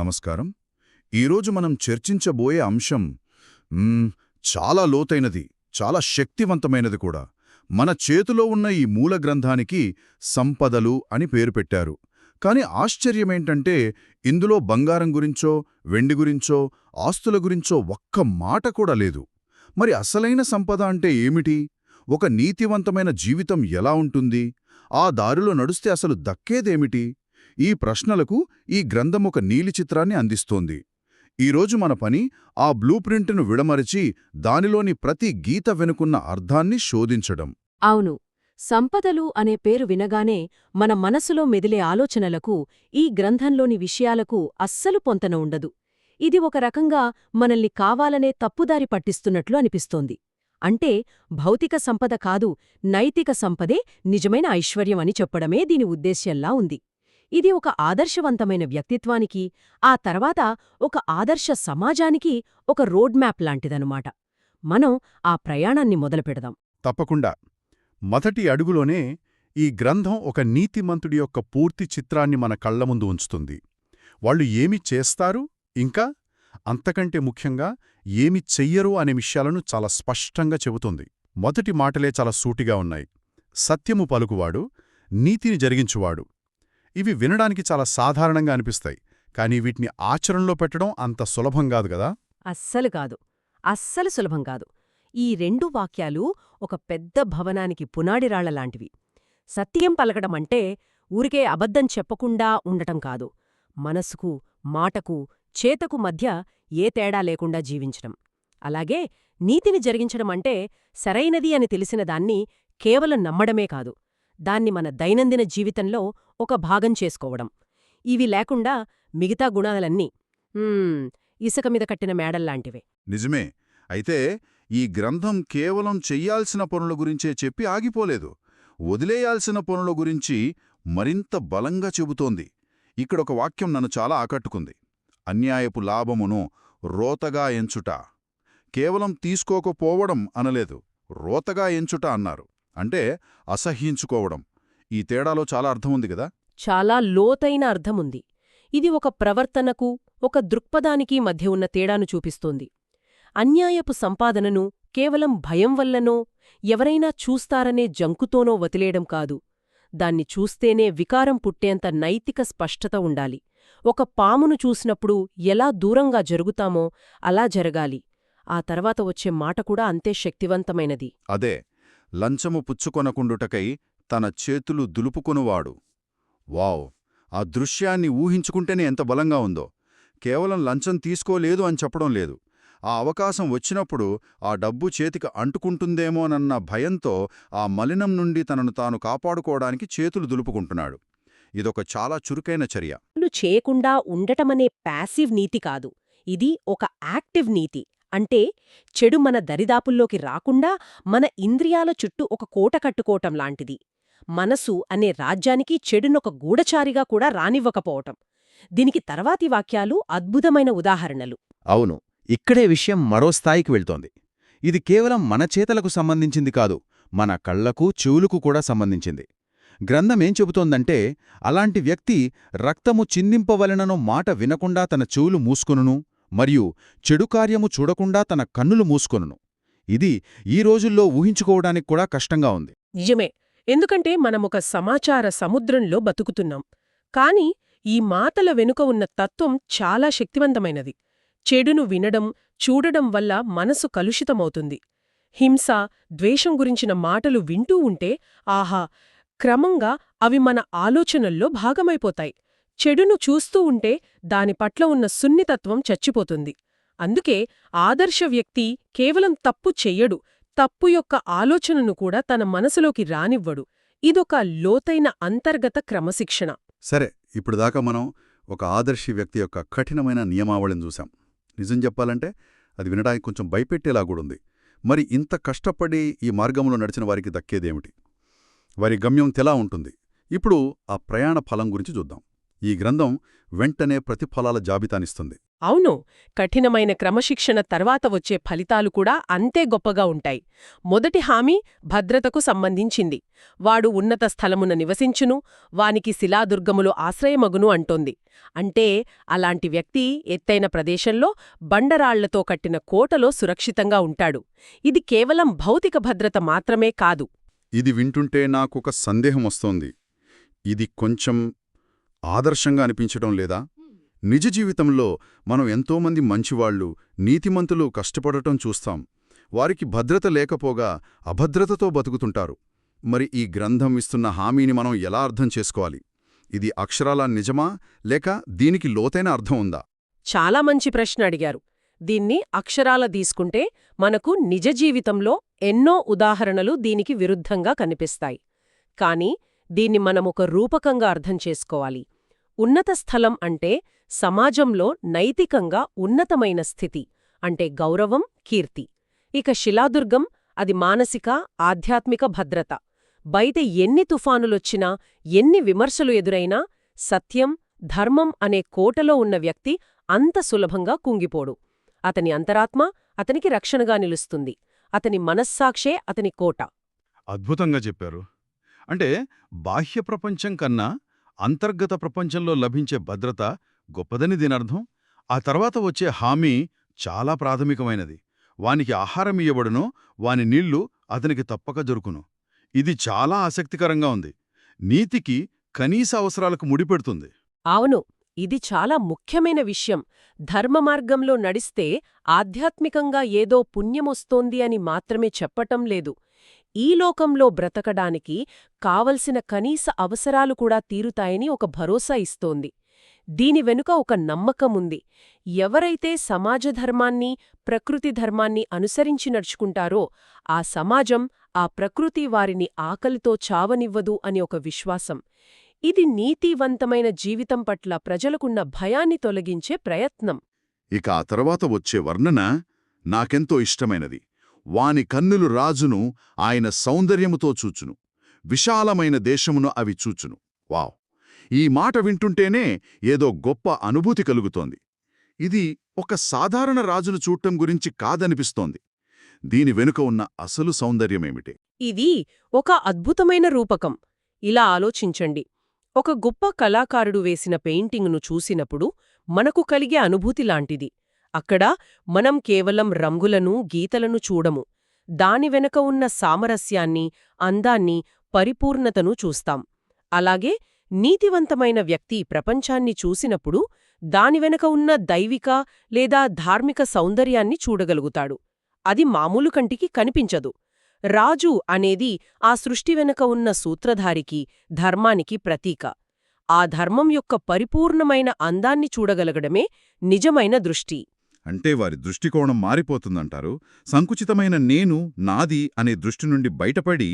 నమస్కారం. ఈరోజు మనం చర్చించబోయే అంశం చాలా లోతైనది చాలా శక్తివంతమైనది కూడా. మన చేతిలో ఉన్న ఈ మూల గ్రంథానికి సంపదలు అని పేరు పెట్టారు. కాని ఆశ్చర్యమేంటంటే ఇందులో బంగారం గురించో వెండి గురించో ఆస్తుల గురించో ఒక్క మాట కూడా లేదు. మరి అసలైన సంపద అంటే ఏమిటి? ఒక నీతివంతమైన జీవితం ఎలా ఉంటుంది? ఆ దారిలో నడుస్తే అసలు దక్కేదేమిటి? ఈ ప్రశ్నలకు ఈ గ్రంథం ఒక నీలి చిత్రాన్ని అందిస్తోంది. ఈరోజు మన పని ఆ బ్లూ ప్రింట్ను విడమరిచి దానిలోని ప్రతి గీత వెనుకున్న అర్థాన్ని శోధించడం. అవును. సంపదలు అనే పేరు వినగానే మన మనసులో మెదిలే ఆలోచనలకు ఈ గ్రంథంలోని విషయాలకు అస్సలు పొంతన ఉండదు. ఇది ఒక రకంగా మనల్ని కావాలనే తప్పుదారి పట్టిస్తున్నట్లు అనిపిస్తోంది. అంటే భౌతిక సంపద కాదు నైతిక సంపదే నిజమైన ఐశ్వర్యం అని చెప్పడమే దీని ఉద్దేశ్యంలా ఉంది. ఇది ఒక ఆదర్శవంతమైన వ్యక్తిత్వానికి ఆ తర్వాత ఒక ఆదర్శ సమాజానికి ఒక రోడ్ మ్యాప్ లాంటిదనమాట మనం ఆ ప్రయాణాన్ని మొదలుపెడదాం. తప్పకుండా. మొదటి అడుగులోనే ఈ గ్రంథం ఒక నీతిమంతుడి యొక్క పూర్తి చిత్రాన్ని మన కళ్ళ ముందు ఉంచుతుంది. వాళ్ళు ఏమి చేస్తారు? ఇంకా అంతకంటే ముఖ్యంగా ఏమి చెయ్యరు అనే విషయాలను చాలా స్పష్టంగా చెబుతుంది. మొదటి మాటలే చాలా సూటిగా ఉన్నాయి. సత్యము పలుకువాడు నీతిని జరిగించువాడు. ఇవి వినడానికి చాలా సాధారణంగా అనిపిస్తాయి. కానీ వీటిని ఆచరణలో పెట్టడం అంత సులభం కాదు కదా? అస్సలు కాదు. అస్సలు సులభం కాదు. ఈ రెండు వాక్యాలు ఒక పెద్ద భవనానికి పునాడిరాళ్ళలాంటివి సత్యం పలకడం అంటే ఊరికే అబద్ధం చెప్పకుండా ఉండటం కాదు. మనసుకు మాటకు చేతకు మధ్య ఏ తేడా లేకుండా జీవించడం. అలాగే నీతిని జరిగించడం అంటే సరైనది అని తెలిసిన దాన్ని కేవలం నమ్మడమే కాదు. దాన్ని మన దైనందిన జీవితంలో ఒక భాగం చేసుకోవడం. ఇవి లేకుండా మిగతా గుణాలన్నీ ఇసుక మీద కట్టిన మేడల్లాంటివే. నిజమే. అయితే ఈ గ్రంథం కేవలం చెయ్యాల్సిన పనుల గురించే చెప్పి ఆగిపోలేదు. వదిలేయాల్సిన పనుల గురించి మరింత బలంగా చెబుతోంది. ఇక్కడొక వాక్యం నన్ను చాలా ఆకట్టుకుంది. అన్యాయపు లాభమును రోతగా ఎంచుట. కేవలం తీసుకోకపోవడం అనలేదు రోతగా ఎంచుట అన్నారు. అంటే అసహ్యించుకోవడం. ఈ తేడాలో చాలా అర్థం ఉంది కదా? చాలా లోతైన అర్థముంది. ఇది ఒక ప్రవర్తనకు ఒక దృక్పథానికి మధ్య ఉన్న తేడాను చూపిస్తోంది. అన్యాయపు సంపాదనను కేవలం భయం వల్లనో ఎవరైనా చూస్తారనే జంకుతోనో వదిలేయడం కాదు. దాన్ని చూస్తేనే వికారం పుట్టేంత నైతిక స్పష్టత ఉండాలి. ఒక పామును చూసినప్పుడు ఎలా దూరంగా జరుగుతామో అలా జరగాలి. ఆ తర్వాత వచ్చే మాట కూడా అంతే శక్తివంతమైనది. అదే. లంచము పుచ్చుకొనకుండుటకై తన చేతులు దులుపుకొనువాడు. వావ్! ఆ దృశ్యాన్ని ఊహించుకుంటేనే ఎంత బలంగా ఉందో. కేవలం లంచం తీసుకోలేదు అని చెప్పడం లేదు. ఆ అవకాశం వచ్చినప్పుడు ఆ డబ్బు చేతికి అంటుకుంటుందేమోనన్న భయంతో ఆ మలినం నుండి తనను తాను కాపాడుకోవడానికి చేతులు దులుపుకుంటున్నాడు. ఇదొక చాలా చురుకైన చర్య. చేయకుండా ఉండటమనే ప్యాసివ్ నీతి కాదు. ఇది ఒక యాక్టివ్ నీతి. అంటే చెడు మన దరిదాపుల్లోకి రాకుండా మన ఇంద్రియాల చుట్టూ ఒక కోట కట్టుకోవటం లాంటిది. మనసు అనే రాజ్యానికి చెడునొక గూఢచారిగా కూడా రానివ్వకపోవటం. దీనికి తర్వాతి వాక్యాలు అద్భుతమైన ఉదాహరణలు. అవును ఇక్కడే విషయం మరో స్థాయికి వెళ్తోంది. ఇది కేవలం మన చేతలకు సంబంధించింది కాదు మన కళ్ళకు చెవులకు కూడా సంబంధించింది. గ్రంథమేం చెబుతోందంటే అలాంటి వ్యక్తి రక్తము చిందింపవలెననో మాట వినకుండా తన చెవులు మూసుకొనును మరియు చెడు కార్యము చూడకుండా తన కన్నులు మూసుకొనును. ఇది ఈ రోజుల్లో ఊహించుకోవడానికి కూడా కష్టంగా ఉంది. నిజమే. ఎందుకంటే మనమొక సమాచార సముద్రంలో బతుకుతున్నాం. కాని ఈ మాటల వెనుక ఉన్న తత్వం చాలా శక్తివంతమైనది. చెడును వినడం చూడడం వల్ల మనసు కలుషితమవుతుంది. హింస ద్వేషం గురించిన మాటలు వింటూ ఉంటే ఆహా! క్రమంగా అవి మన ఆలోచనల్లో భాగమైపోతాయి. చెడును చూస్తూ ఉంటే దాని పట్ల ఉన్న సున్నితత్వం చచ్చిపోతుంది. అందుకే ఆదర్శ వ్యక్తి కేవలం తప్పు చెయ్యడు తప్పు యొక్క ఆలోచనను కూడా తన మనసులోకి రానివ్వడు. ఇదొక లోతైన అంతర్గత క్రమశిక్షణ. సరే ఇప్పుడు దాకా మనం ఒక ఆదర్శి వ్యక్తి యొక్క కఠినమైన నియమావళిని చూశాం. నిజం చెప్పాలంటే అది వినడానికి కొంచెం భయపెట్టేలా కూడా ఉంది. మరి ఇంత కష్టపడి ఈ మార్గంలో నడిచిన వారికి దక్కేదేమిటి? వారి గమ్యం తెలా ఉంటుంది. ఇప్పుడు ఆ ప్రయాణ ఫలం గురించి చూద్దాం. ఈ గ్రంథం వెంటనే ప్రతిఫలాల జాబితానిస్తుంది. అవును కఠినమైన క్రమశిక్షణ తర్వాత వచ్చే ఫలితాలు కూడా అంతే గొప్పగా ఉంటాయి. మొదటి హామీ భద్రతకు సంబంధించింది. వాడు ఉన్నత స్థలమున నివసించును వానికి శిలాదుర్గములు ఆశ్రయమగును అంటోంది. అంటే అలాంటి వ్యక్తి ఎత్తైన ప్రదేశంలో బండరాళ్ళతో కట్టిన కోటలో సురక్షితంగా ఉంటాడు. ఇది కేవలం భౌతిక భద్రత మాత్రమే కాదు. ఇది వింటుంటే నాకొక సందేహం వస్తోంది. ఇది కొంచెం ఆదర్శంగా అనిపించడం లేదా? నిజ జీవితంలో మనం ఎంతోమంది మంచివాళ్ళు నీతిమంతులు కష్టపడటం చూస్తాం. వారికి భద్రత లేకపోగా అభద్రతతో బతుకుతుంటారు. మరి ఈ గ్రంథం ఇస్తున్న హామీని మనం ఎలా అర్థం చేసుకోవాలి? ఇది అక్షరాల నిజమా? లేక దీనికి లోతైన అర్థం ఉందా? చాలా మంచి ప్రశ్న అడిగారు. దీన్ని అక్షరాల తీసుకుంటే మనకు నిజ జీవితంలో ఎన్నో ఉదాహరణలు దీనికి విరుద్ధంగా కనిపిస్తాయి. కానీ దీన్ని మనమొక రూపకంగా అర్థం చేసుకోవాలి. ఉన్నత స్థలం అంటే సమాజంలో నైతికంగా ఉన్నతమైన స్థితి అంటే గౌరవం కీర్తి. ఇక శిలాదుర్గం అది మానసిక ఆధ్యాత్మిక భద్రత. బయట ఎన్ని తుఫానులొచ్చినా ఎన్ని విమర్శలు ఎదురైనా సత్యం ధర్మం అనే కోటలో ఉన్న వ్యక్తి అంత సులభంగా కుంగిపోడు. అతని అంతరాత్మ అతనికి రక్షణగా నిలుస్తుంది. అతని మనస్సాక్షే అతని కోట. అద్భుతంగా చెప్పారు. అంటే బాహ్య ప్రపంచం కన్నా అంతర్గత ప్రపంచంలో లభించే భద్రత గొప్పదని దీనర్థం ఆ తర్వాత వచ్చే హామీ చాలా ప్రాథమికమైనది. వానికి ఆహారం ఇయ్యబడును వాని నీళ్ళు అతనికి తప్పక దొరుకును. ఇది చాలా ఆసక్తికరంగా ఉంది. నీతికి కనీస అవసరాలకు ముడిపెడుతుంది అవును ఇది చాలా ముఖ్యమైన విషయం. ధర్మ మార్గంలో నడిస్తే ఆధ్యాత్మికంగా ఏదో పుణ్యమొస్తోంది అని మాత్రమే చెప్పటం లేదు. ఈ లోకంలో బ్రతకడానికి కావలసిన కనీస అవసరాలు కూడా తీరుతాయని ఒక భరోసా ఇస్తోంది. దీని వెనుక ఒక నమ్మకముంది ఎవరైతే సమాజ ధర్మాన్ని ప్రకృతి ధర్మాన్ని అనుసరించి నడుచుకుంటారో ఆ సమాజం ఆ ప్రకృతి వారిని ఆకలితో చావనివ్వదు అని ఒక విశ్వాసం. ఇది నీతివంతమైన జీవితం పట్ల ప్రజలకున్న భయాన్ని తొలగించే ప్రయత్నం. ఇక ఆ తర్వాత వచ్చే వర్ణన నాకెంతో ఇష్టమైనది. వాని కన్నులు రాజును ఆయన సౌందర్యముతో చూచును. విశాలమైన దేశమును అవి చూచును. వావ్! ఈ మాట వింటుంటేనే ఏదో గొప్ప అనుభూతి కలుగుతోంది. ఇది ఒక సాధారణ రాజును చూడటం గురించి కాదనిపిస్తోంది. దీని వెనుక ఉన్న అసలు సౌందర్యమేమిటి? ఇది ఒక అద్భుతమైన రూపకం. ఇలా ఆలోచించండి. ఒక గొప్ప కళాకారుడు వేసిన పెయింటింగ్ను చూసినప్పుడు మనకు కలిగే అనుభూతి లాంటిది. అక్కడ మనం కేవలం రంగులను గీతలను చూడము. దాని వెనక ఉన్న సామరస్యాన్ని అందాన్ని పరిపూర్ణతను చూస్తాం. అలాగే నీతివంతమైన వ్యక్తి ప్రపంచాన్ని చూసినప్పుడు దాని వెనక ఉన్న దైవిక లేదా ధార్మిక సౌందర్యాన్ని చూడగలుగుతాడు. అది మామూలు కంటికి కనిపించదు. రాజు అనేది ఆ సృష్టి వెనక ఉన్న సూత్రధారికి ధర్మానికి ప్రతీక. ఆ ధర్మం యొక్క పరిపూర్ణమైన అందాన్ని చూడగలగడమే నిజమైన దృష్టి. అంటే వారి దృష్టికోణం మారిపోతుందంటారు. సంకుచితమైన నేను నాది అనే దృష్టి నుండి బయటపడి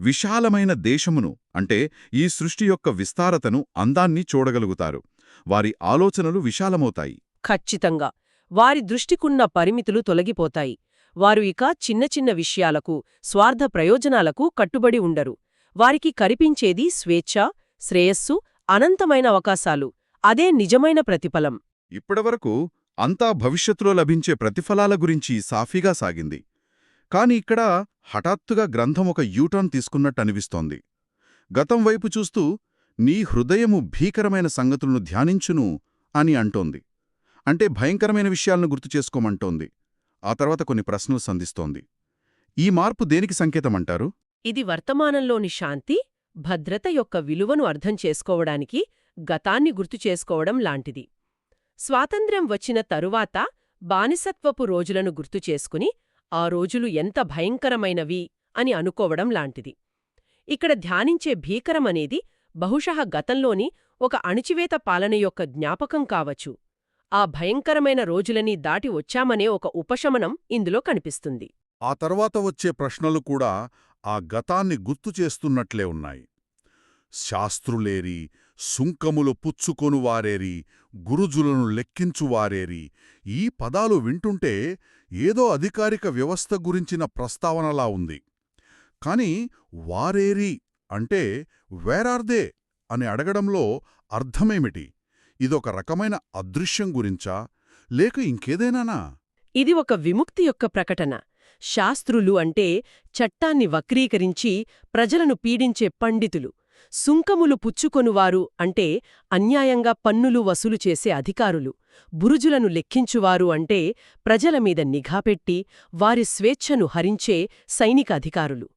విశాలమైన దేశమును అంటే ఈ సృష్టి యొక్క విస్తారతను అందాన్ని చూడగలుగుతారు. వారి ఆలోచనలు విశాలమవుతాయి. ఖచ్చితంగా. వారి దృష్టికున్న పరిమితులు తొలగిపోతాయి. వారు ఇక చిన్న చిన్న విషయాలకు స్వార్థ ప్రయోజనాలకు కట్టుబడి ఉండరు. వారికి కరిపించేది స్వేచ్ఛ శ్రేయస్సు అనంతమైన అవకాశాలు. అదే నిజమైన ప్రతిఫలం. ఇప్పటివరకు అంతా భవిష్యత్తులో లభించే ప్రతిఫలాల గురించి సాఫీగా సాగింది. కాని ఇక్కడ హఠాత్తుగా గ్రంథం ఒక యూటర్న్ తీసుకున్నట్టు అనిపిస్తోంది. గతం వైపు చూస్తూ నీ హృదయము భీకరమైన సంగతులను ధ్యానించును అని అంటోంది. అంటే భయంకరమైన విషయాలను గుర్తు చేసుకోమంటోంది. ఆ తర్వాత కొన్ని ప్రశ్నలు సంధిస్తోంది. ఈ మార్పు దేనికి సంకేతమంటారు? ఇది వర్తమానంలోని శాంతి భద్రత యొక్క విలువను అర్థం చేసుకోవడానికి గతాన్ని గుర్తు చేసుకోవడం లాంటిది. స్వాతంత్ర్యం వచ్చిన తరువాత బానిసత్వపు రోజులను గుర్తు చేసుకుని ఆ రోజులు ఎంత భయంకరమైనవి అని అనుకోవడం లాంటిది. ఇక్కడ ధ్యానించే భీకరమనేది బహుశః గతంలోని ఒక అణిచివేత పాలన యొక్క జ్ఞాపకం కావచ్చు. ఆ భయంకరమైన రోజులని దాటి వచ్చామనే ఒక ఉపశమనం ఇందులో కనిపిస్తుంది. ఆ తర్వాత వచ్చే ప్రశ్నలు కూడా ఆ గతాన్ని గుర్తు చేస్తున్నట్లే ఉన్నాయి. శాస్త్రులేరి సుంకములు పుచ్చుకొనువారేరి గురుజులను లెక్కించువారేరి. ఈ పదాలు వింటుంటే ఏదో అధికారిక వ్యవస్థ గురించిన ప్రస్తావనలా ఉంది. కాని వారేరి అంటే వేరార్దే అని అడగడంలో అర్థమేమిటి? ఇదొక రకమైన అదృశ్యం గురించా? లేక ఇంకేదైనానా? ఇది ఒక విముక్తి యొక్క ప్రకటన. శాస్త్రులు అంటే చట్టాన్ని వక్రీకరించి ప్రజలను పీడించే పండితులు. సుంకములు పుచ్చుకొనువారు అంటే అన్యాయంగా పన్నులు వసూలు చేసే అధికారులు. బురుజులను లెక్కించువారు అంటే ప్రజల మీద నిఘాపెట్టి వారి స్వేచ్ఛను హరించే సైనిక అధికారులు.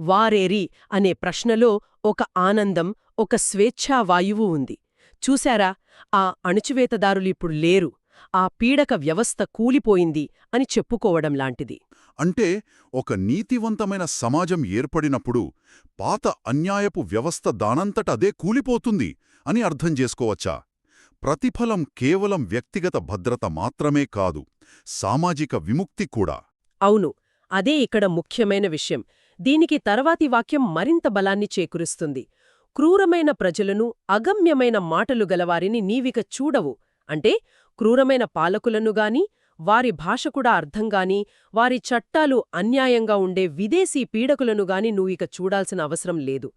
వారేరి అనే ప్రశ్నలో ఒక ఆనందం ఒక స్వేచ్ఛా వాయువు ఉంది. చూశారా? ఆ అణుచువేతదారులిప్పుడు లేరు. ఆ పీడక వ్యవస్థ కూలిపోయింది అని చెప్పుకోవడం లాంటిది. అంటే ఒక నీతివంతమైన సమాజం ఏర్పడినప్పుడు పాత అన్యాయపు వ్యవస్థ దానంతట అదే కూలిపోతుంది అని అర్థం చేసుకోవచ్చా? ప్రతిఫలం కేవలం వ్యక్తిగత భద్రత మాత్రమే కాదు సామాజిక విముక్తి కూడా. అవును అదే ఇక్కడ ముఖ్యమైన విషయం. దీనికి తర్వాతి వాక్యం మరింత బలాన్ని చేకూరుస్తుంది. క్రూరమైన ప్రజలను అగమ్యమైన మాటలు గలవారిని నీవిక చూడవు. అంటే క్రూరమైన పాలకులనుగాని వారి భాష కూడా అర్థంగాని వారి చట్టాలు అన్యాయంగా ఉండే విదేశీ పీడకులను గాని నువ్విక చూడాల్సిన అవసరం లేదు.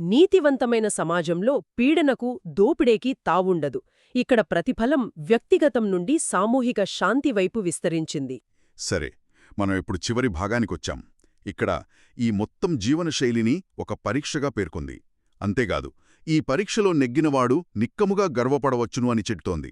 నీతివంతమైన సమాజంలో పీడనకు దోపిడేకి తావుండదు. ఇక్కడ ప్రతిఫలం వ్యక్తిగతం నుండి సామూహిక శాంతి వైపు విస్తరించింది. సరే మనం ఇప్పుడు చివరి భాగానికొచ్చాం. ఇక్కడ ఈ మొత్తం జీవనశైలిని ఒక పరీక్షగా పేర్కొంది. అంతేకాదు ఈ పరీక్షలో నెగ్గినవాడు నిక్కముగా గర్వపడవచ్చును అని చెప్తోంది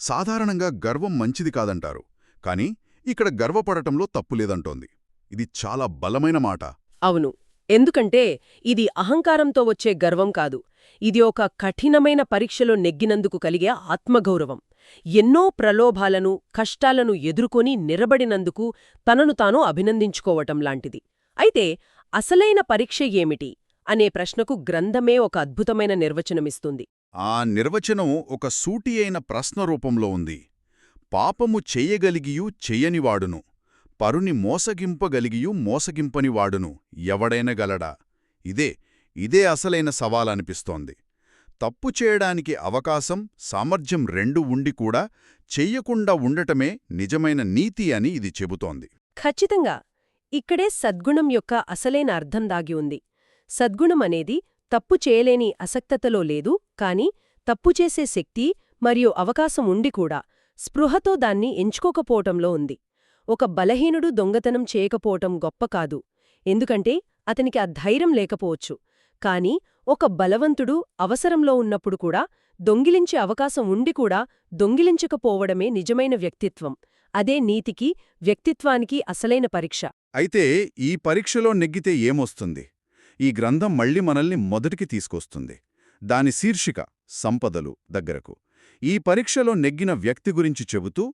సాధారణంగా గర్వం మంచిది కాదంటారు కాని ఇక్కడ గర్వపడటంలో తప్పులేదంటోంది ఇది చాలా బలమైన మాట. అవును. ఎందుకంటే ఇది అహంకారంతో వచ్చే గర్వం కాదు. ఇది ఒక కఠినమైన పరీక్షలో నెగ్గినందుకు కలిగే ఆత్మగౌరవం. ఎన్నో ప్రలోభాలను కష్టాలను ఎదుర్కొని నిలబడినందుకు తనను తాను అభినందించుకోవటం లాంటిది. అయితే అసలైన పరీక్ష ఏమిటి? అనే ప్రశ్నకు గ్రంథమే ఒక అద్భుతమైన నిర్వచనమిస్తుంది. ఆ నిర్వచనం ఒక సూటి అయిన ప్రశ్న రూపంలో ఉంది. పాపము చెయ్యగలిగియు చెయ్యనివాడును పరుని మోసగింపగలిగియు మోసగింపనివాడును ఎవడైనగలడా ఇదే ఇదే అసలైన సవాలనిపిస్తోంది. తప్పు చేయడానికి అవకాశం సామర్థ్యం రెండు ఉండి కూడా చెయ్యకుండా ఉండటమే నిజమైన నీతి అని ఇది చెబుతోంది. ఖచ్చితంగా ఇక్కడే సద్గుణం యొక్క అసలైన అర్థం దాగి ఉంది. సద్గుణం అనేది తప్పు చేయలేని అసక్తతలో లేదు కాని తప్పు చేసే శక్తి మరియు అవకాశం ఉండి కూడా స్పృహతో దాన్ని ఎంచుకోకపోవటంలో ఉంది. ఒక బలహీనుడు దొంగతనం చేయకపోవటం గొప్ప కాదు ఎందుకంటే అతనికి ఆ ధైర్యం లేకపోవచ్చు. కాని ఒక బలవంతుడు అవసరంలో ఉన్నప్పుడు కూడా దొంగిలించే అవకాశం ఉండి కూడా దొంగిలించకపోవడమే నిజమైన వ్యక్తిత్వం. అదే నీతికి వ్యక్తిత్వానికి అసలైన పరీక్ష. అయితే ఈ పరీక్షలో నెగ్గితే ఏమొస్తుంది? ఈ గ్రంథం మళ్ళీ మనల్ని మొదటికి తీసుకొస్తుంది. దాని శీర్షిక సంపదలు దగ్గరకు. ఈ పరీక్షలో నెగ్గిన వ్యక్తి గురించి చెబుతూ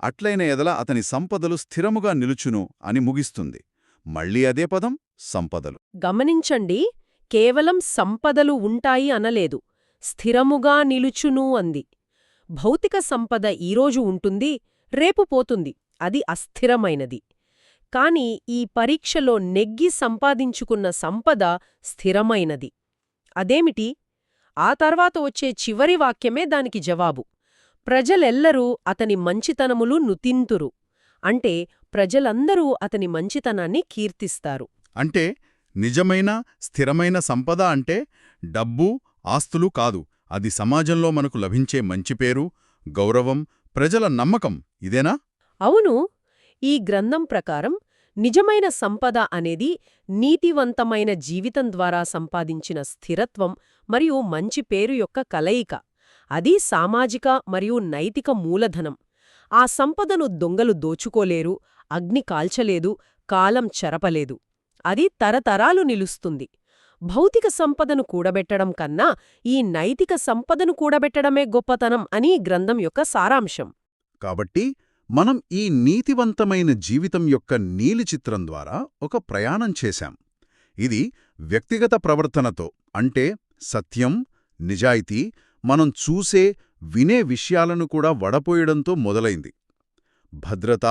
అట్లైన ఎదల అతని సంపదలు స్థిరముగా నిలుచును అని ముగిస్తుంది. మళ్ళీ అదే పదం సంపదలు. గమనించండి కేవలం సంపదలు ఉంటాయి అనలేదు. స్థిరముగా నిలుచును అంది. భౌతిక సంపద ఈరోజు ఉంటుంది రేపు పోతుంది. అది అస్థిరమైనది. కాని ఈ పరీక్షలో నెగ్గి సంపాదించుకున్న సంపద స్థిరమైనది. అదేమిటి? ఆ తర్వాత వచ్చే చివరి వాక్యమే దానికి జవాబు. ప్రజలెల్లరూ అతని మంచితనములు నుతింతురు. అంటే ప్రజలందరూ అతని మంచితనాన్ని కీర్తిస్తారు. అంటే నిజమైన స్థిరమైన సంపద అంటే డబ్బు ఆస్తులు కాదు. అది సమాజంలో మనకు లభించే మంచి పేరు గౌరవం ప్రజల నమ్మకం. ఇదేనా? అవును. ఈ గ్రంథం ప్రకారం నిజమైన సంపద అనేది నీతివంతమైన జీవితం ద్వారా సంపాదించిన స్థిరత్వం మరియు మంచి పేరు యొక్క కలయిక. అది సామాజిక మరియు నైతిక మూలధనం. ఆ సంపదను దొంగలు దోచుకోలేరు అగ్ని కాల్చలేదు కాలం చెరపలేదు. అది తరతరాలు నిలుస్తుంది. భౌతిక సంపదను కూడబెట్టడం కన్నా ఈ నైతిక సంపదను కూడబెట్టడమే గొప్పతనం అని గ్రంథం యొక్క సారాంశం. కాబట్టి మనం ఈ నీతివంతమైన జీవితం యొక్క నీలి చిత్రం ద్వారా ఒక ప్రయాణం చేశాం. ఇది వ్యక్తిగత ప్రవర్తనతో అంటే సత్యం నిజాయితీ మనం చూసే వినే విషయాలను కూడా వడపోయడంతో మొదలైంది. భద్రత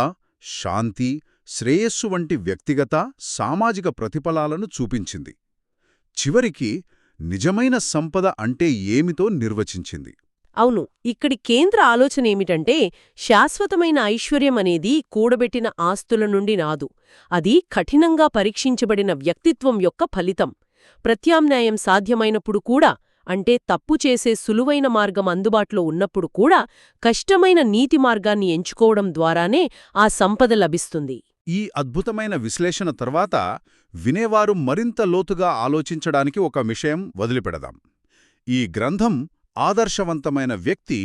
శాంతి శ్రేయస్సు వంటి వ్యక్తిగత సామాజిక ప్రతిఫలాలను చూపించింది. చివరికి నిజమైన సంపద అంటే ఏమితో నిర్వచించింది? అవును ఇక్కడి కేంద్ర ఆలోచన ఏమిటంటే శాశ్వతమైన ఐశ్వర్యం అనేది కూడబెట్టిన ఆస్తుల నుండి నాదు అది కఠినంగా పరీక్షించబడిన వ్యక్తిత్వం యొక్క ఫలితం. ప్రత్యామ్నాయం సాధ్యమైనప్పుడు కూడా అంటే తప్పు చేసే సులువైన మార్గం అందుబాటులో ఉన్నప్పుడు కూడా కష్టమైన నీతి మార్గాన్ని ఎంచుకోవడం ద్వారానే ఆ సంపద లభిస్తుంది. ఈ అద్భుతమైన విశ్లేషణ తర్వాత వినేవారు మరింత లోతుగా ఆలోచించడానికి ఒక విషయం వదిలిపెడదాం. ఈ గ్రంథం ఆదర్శవంతమైన వ్యక్తి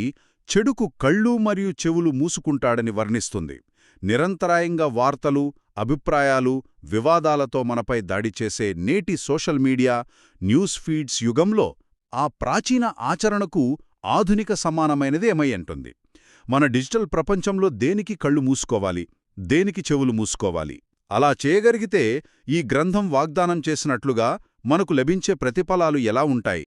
చెడుకు కళ్ళు మరియు చెవులు మూసుకుంటాడని వర్ణిస్తుంది. నిరంతరాయంగా వార్తలు అభిప్రాయాలు వివాదాలతో మనపై దాడి చేసే నేటి సోషల్ మీడియా న్యూస్ ఫీడ్స్ యుగంలో ఆ ప్రాచీన ఆచరణకు ఆధునిక సమానమైనది ఏమయ్యంటుంది మన డిజిటల్ ప్రపంచంలో దేనికి కళ్ళు మూసుకోవాలి? దేనికి చెవులు మూసుకోవాలి? అలా చేయగలిగితే ఈ గ్రంథం వాగ్దానం చేసినట్లుగా మనకు లభించే ప్రతిఫలాలు ఎలా ఉంటాయి?